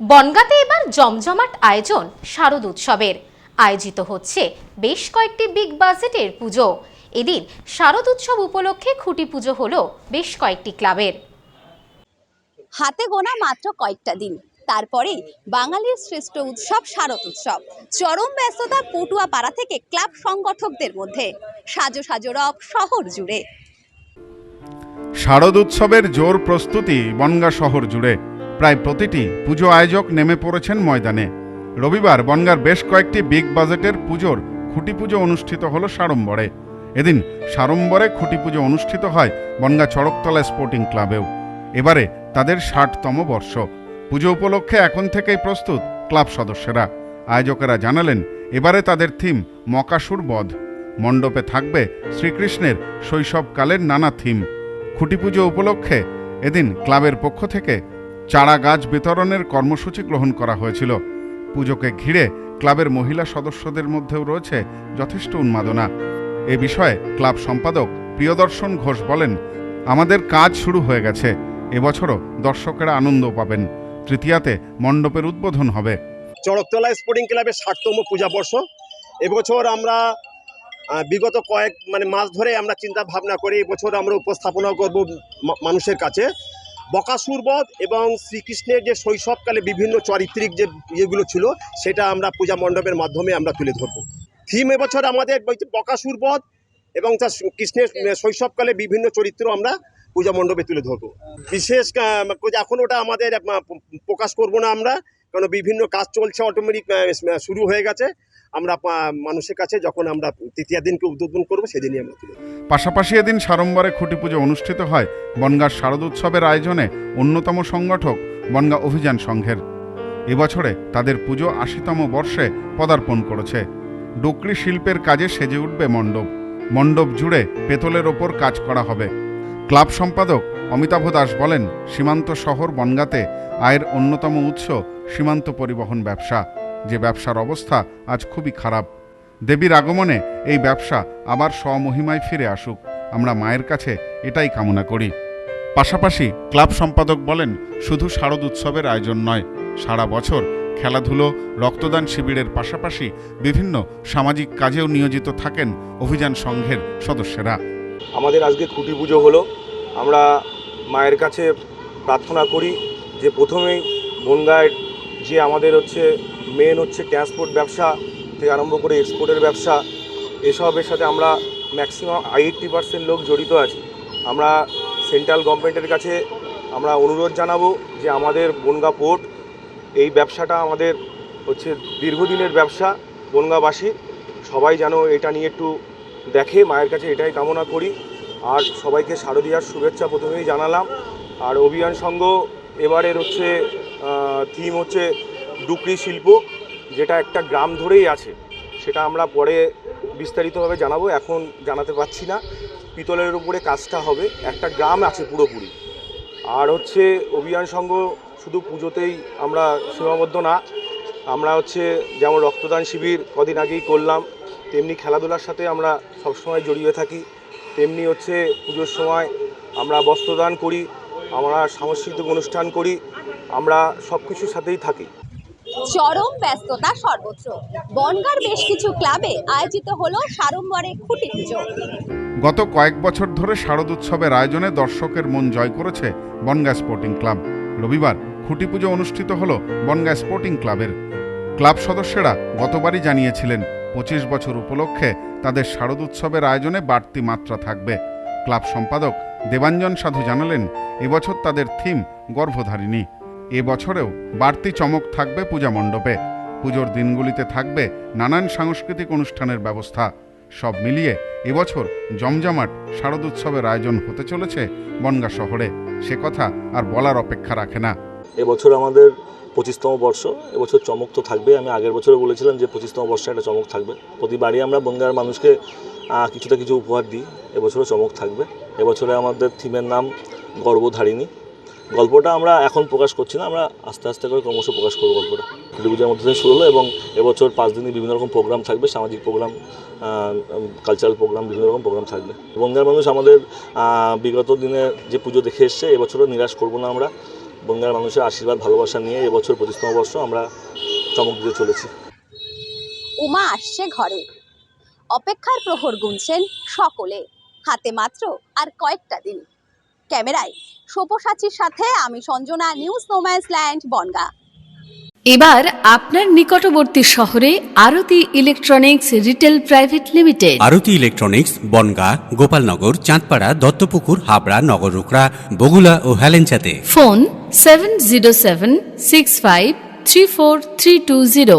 বনগাঁতে এবার জমজমাট আয়োজন শারদ উৎসবের। আয়োজিত হচ্ছে বেশ কয়েকটি বিগ বাজেটের পুজো। এদিন শারদ উৎসব উপলক্ষে খুঁটি পুজো হলো বেশ কয়েকটি ক্লাবের। হাতে গোনা মাত্র কয়েকটা দিন। তারপরেই বাঙালির শ্রেষ্ঠ উৎসব শারদ উৎসব। চরম ব্যস্ততা পটুয়া পাড়া থেকে ক্লাব সংগঠকদের মধ্যে। সাজো সাজো রব শহর জুড়ে। শারদ উৎসবের জোর প্রস্তুতি বনগা শহর জুড়ে। প্রায় প্রতিটি পুজো আয়োজক নেমে পড়েছেন ময়দানে। রবিবার বনগার বেশ কয়েকটি বিগ বাজেটের পুজোর খুঁটি পুজো অনুষ্ঠিত হলো সাড়ম্বরে। এদিন সাড়ম্বরে খুঁটি পুজো অনুষ্ঠিত হয় বনগা চড়কতলা স্পোর্টিং ক্লাবেও। এবারে তাদের ষাটতম বর্ষ। পুজো উপলক্ষে এখন থেকেই প্রস্তুত ক্লাব সদস্যরা। আয়োজকেরা জানালেন, এবারে তাদের থিম মকাসুর বধ। মণ্ডপে থাকবে শ্রীকৃষ্ণের শৈশবকালের নানা থিম। খুঁটি পুজো উপলক্ষে এদিন ক্লাবের পক্ষ থেকে চারা গাছ বিতরণের কর্মসূচি গ্রহণ করা হয়েছিল। পুজোকে ঘিরে ক্লাবের মহিলা সদস্যদের মধ্যেও রয়েছে যথেষ্ট উন্মাদনা। এ বিষয়ে ক্লাব সম্পাদক প্রিয়দর্শন ঘোষ বলেন, আমাদের কাজ শুরু হয়ে গেছে। এবছরও দর্শকেরা আনন্দ পাবেন। তৃতীয়াতে মণ্ডপের উদ্বোধন হবে। চড়কতলা স্পোর্টিং ক্লাবের ষাটতম পূজা বর্ষ। এবছর আমরা বিগত কয়েক মানে মাস ধরে আমরা চিন্তা ভাবনা করে এবছর আমরা উপস্থাপনা করব মানুষের কাছে। বকাসুর বধ এবং শ্রীকৃষ্ণের যে শৈশবকালে বিভিন্ন চারিত্রিক যে ইয়েগুলো ছিল, সেটা আমরা পূজা মণ্ডপের মাধ্যমে আমরা তুলে ধরব। থিম এবছর আমাদের বকাসুর বধ এবং তার কৃষ্ণের শৈশবকালে বিভিন্ন চরিত্র আমরা পূজা মণ্ডপে তুলে ধরবো। বিশেষ এখন ওটা আমাদের প্রকাশ করব না আমরা কারণ বিভিন্ন কাজ চলছে অটোমেটিক শুরু হয়ে গেছে। আমরা মানুষের কাছে যখন আমরা তৃতীয় দিনকে উদ্বোধন করব, সেদিনই আমরা পাশাপাশি এদিন সাড়ম্বরে খুঁটি পুজো অনুষ্ঠিত হয়। বনগাঁর শারদোৎসবের আয়োজনে অন্যতম সংগঠক বনগা অভিযান সংঘের। এবছরে তাদের পুজো আশিতম বর্ষে পদার্পণ করেছে। ডুকরি শিল্পের কাজে সেজে উঠবে মণ্ডপ। মণ্ডপ জুড়ে পেতলের ওপর কাজ করা হবে। ক্লাব সম্পাদক অমিতাভ দাস বলেন, সীমান্ত শহর বনগাঁতে আয়ের অন্যতম উৎস সীমান্ত পরিবহন ব্যবসা। যে ব্যবসার অবস্থা আজ খুবই খারাপ। দেবীর আগমনে এই ব্যবসা আবার স্বমহিমায় ফিরে আসুক। আমরা মায়ের কাছে এটাই কামনা করি। পাশাপাশি ক্লাব সম্পাদক বলেন, শুধু শারদ উৎসবের আয়োজন নয়, সারা বছর খেলাধুলো, রক্তদান শিবিরের পাশাপাশি বিভিন্ন সামাজিক কাজেও নিয়োজিত থাকেন অভিযান সংঘের সদস্যরা। আমাদের আজকে খুঁটি পুজো হলো। আমরা মায়ের কাছে প্রার্থনা করি যে প্রথমেই বনগাঁয়ের যে আমাদের হচ্ছে মেন হচ্ছে ট্রান্সপোর্ট ব্যবসা থেকে আরম্ভ করে এক্সপোর্টের ব্যবসা। এসবের সাথে আমরা ম্যাক্সিমাম এইটটি পার্সেন্ট লোক জড়িত আছি। আমরা সেন্ট্রাল গভর্নমেন্টের কাছে আমরা অনুরোধ জানাব যে আমাদের বনগা পোর্ট এই ব্যবসাটা আমাদের হচ্ছে দীর্ঘদিনের ব্যবসা বনগাঁবাসীর সবাই যেন এটা নিয়ে একটু দেখে, মায়ের কাছে এটাই কামনা করি। আর সবাইকে শারদীয়ার শুভেচ্ছা প্রথমেই জানালাম। আর অভিযান সংঘ এবারের হচ্ছে থিম হচ্ছে ডুকরি শিল্প, যেটা একটা গ্রাম ধরেই আছে, সেটা আমরা পরে বিস্তারিতভাবে জানাব, এখন জানাতে পারছি না। পিতলের উপরে কাজটা হবে, একটা গ্রাম আছে পুরোপুরি। আর হচ্ছে অভিযান সংঘ শুধু পুজোতেই আমরা সীমাবদ্ধ না, আমরা হচ্ছে যেমন রক্তদান শিবির কদিন আগেই করলাম, তেমনি খেলাধুলার সাথে আমরা সবসময় জড়িয়ে থাকি, তেমনি হচ্ছে পুজোর সময় আমরা বস্ত্রদান করি, আমরা সাংস্কৃতিক অনুষ্ঠান করি, আমরা সব কিছুর সাথেই থাকি। চরম ব্যস্ততা সর্বত্র। বনগার বেশ কিছু ক্লাবে আয়োজিত হলো সাড়ম্বরে খুঁটি পুজো। গত কয়েক বছর ধরে শারদ উৎসবের আয়োজনে দর্শকের মন জয় করেছে বনগা স্পোর্টিং ক্লাব। রবিবার খুঁটি পুজো অনুষ্ঠিত হল বনগা স্পোর্টিং ক্লাবের। ক্লাব সদস্যরা গতবারই জানিয়েছিলেন, পঁচিশ বছর উপলক্ষে তাদের শারদ উৎসবের আয়োজনে বাড়তি মাত্রা থাকবে। ক্লাব সম্পাদক দেবাঞ্জন সাধু জানালেন, এবছর তাদের থিম গর্ভধারিণী। এবছরেও বাড়তি চমক থাকবে পূজা মণ্ডপে। পুজোর দিনগুলিতে থাকবে নানান সাংস্কৃতিক অনুষ্ঠানের ব্যবস্থা। সব মিলিয়ে এবছর জমজমাট শারদ উৎসবের আয়োজন হতে চলেছে বনগা শহরে। সে কথা আর বলার অপেক্ষা রাখে না। এবছর আমাদের পঁচিশতম বর্ষ। এবছর চমক তো থাকবে আমি আগের বছরে বলেছিলাম যে পঁচিশতম বর্ষে একটা চমক থাকবে। প্রতিবারই আমরা বনগাঁর মানুষকে কিছুটা কিছু উপহার দিই। এবছরও চমক থাকবে। এবছরে আমাদের থিমের নাম গর্বধারিণী। গল্পটা আমরা এখন প্রকাশ করছি না, আমরা আস্তে আস্তে করে ক্রমশ প্রকাশ করব গল্পটা। কালী পূজার মধ্যে থেকে শুরু হলো এবং এবছর পাঁচ দিনই বিভিন্ন রকম প্রোগ্রাম থাকবে, সামাজিক প্রোগ্রাম কালচারাল প্রোগ্রাম বিভিন্ন রকম প্রোগ্রাম থাকবে। বঙ্গার মানুষ আমাদের বিগত দিনে যে পুজো দেখে এসছে, এবছরও নিরাশ করব না আমরা। বঙ্গার মানুষের আশীর্বাদ, ভালোবাসা নিয়ে এবছর পঁচিশতম বর্ষ আমরা চমক দিতে চলেছি। উমা আসছে ঘরে। অপেক্ষার প্রহর গুনছেন সকলে, হাতে মাত্র আর কয়েকটা দিন। ক্যামেরায়। সব্যসাচীর সাথে আমি Sanjana news no man's land Bangaon. এবার আপনার নিকটবর্তী শহরে Aarti electronics retail private limited. Aarti electronics Bangaon Gopalnagar Chandpara Duttapukur Habra Nagarukhra Bagula ও হেলেঞ্চাতে। Phone seven zero seven six five three four three two zero.